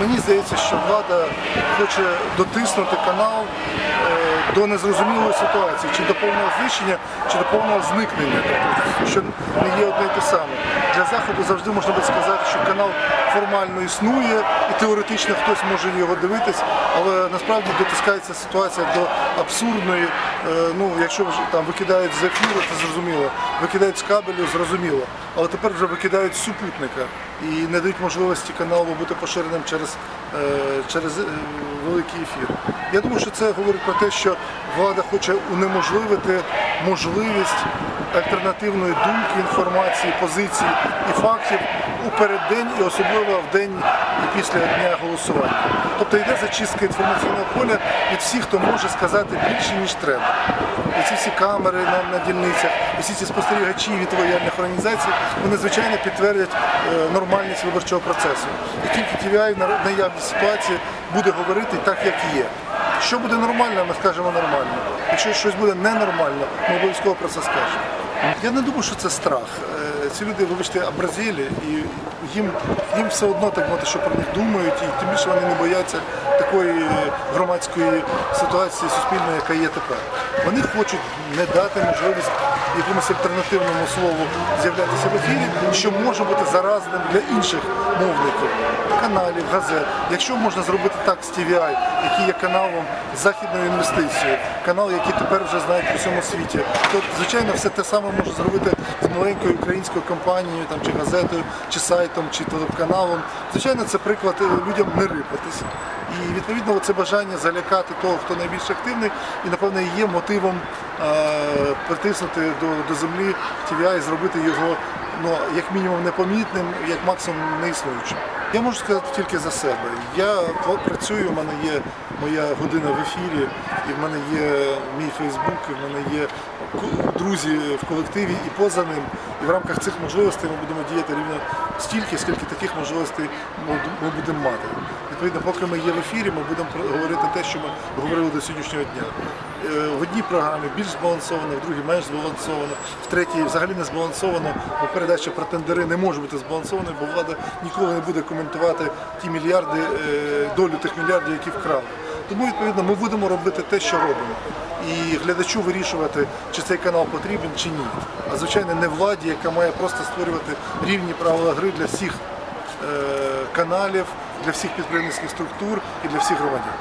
Мені здається, що влада хоче дотиснути канал е, до незрозумілої ситуації, чи до повного знищення, чи до повного зникнення, тобто, що не є одне і те саме. Для заходу завжди можна буде сказати, що канал формально існує і теоретично хтось може його дивитись, але насправді дотискається ситуація до абсурдної. е, Ну, якщо вже там викидають з ефіру, це зрозуміло, викидають з кабелю, зрозуміло. Але тепер вже викидають супутника і не дають можливості каналу бути поширеним через, е, через е, великий ефір. Я думаю, що це говорить про те, що влада хоче унеможливити можливість альтернативної думки, інформації, позицій і фактів у переддень і особливо в день і після дня голосування. Тобто йде зачистка інформаційного поля від всіх, хто може сказати більше, ніж треба. І ці всі камери на, на дільницях, всі ці спостерігачі від лояльних організацій, вони звичайно підтвердять е, нормальність виборчого процесу. І тільки TVI на наявність ситуації буде говорити так, як є. Що буде нормально, ми скажемо нормально. Якщо щось буде ненормально, ми обов'язково про це скажемо. Я не думаю, що це страх. Е, Ці люди, вибачте, образілі, і їм, їм все одно так мовити, що про них думають, і тим більше вони не бояться такої громадської ситуації суспільної, яка є тепер. Вони хочуть не дати можливість якомусь альтернативному слову з'являтися в ефірі, що може бути заразним для інших мовників, каналів, газет. Якщо можна зробити так з TVI, який є каналом з західною інвестицією, канал, який тепер вже знають по всьому світі, то звичайно все те саме може зробити з маленькою українською компанією, там, чи газетою, чи сайтом, чи телеканалом. Звичайно, це приклад е, людям не рипатись. І відповідно це бажання залякати того, хто найбільш активний, і напевно є мотивом е, притиснути до, землі TVI і зробити його ну, як мінімум непомітним, як максимум неіснуючим. Я можу сказати тільки за себе. Я працюю, в мене є моя година в ефірі, і в мене є мій Фейсбук, і в мене є друзі в колективі і поза ним. І в рамках цих можливостей ми будемо діяти рівно стільки, скільки таких можливостей ми будемо мати. Відповідно, поки ми є в ефірі, ми будемо говорити те, що ми говорили до сьогоднішнього дня. Е, В одній програмі більш збалансовано, в другій менш збалансовано, в третій взагалі не збалансовано, бо передача про тендери не може бути збалансованою, бо влада ніколи не буде коментувати ті мільярди, е, долю тих мільярдів, які вкрали. Тому відповідно ми будемо робити те, що робимо. І глядачу вирішувати, чи цей канал потрібен, чи ні. А звичайно, не владі, яка має просто створювати рівні правила гри для всіх е, каналів, для всіх підприємницьких структур і для всіх громадян.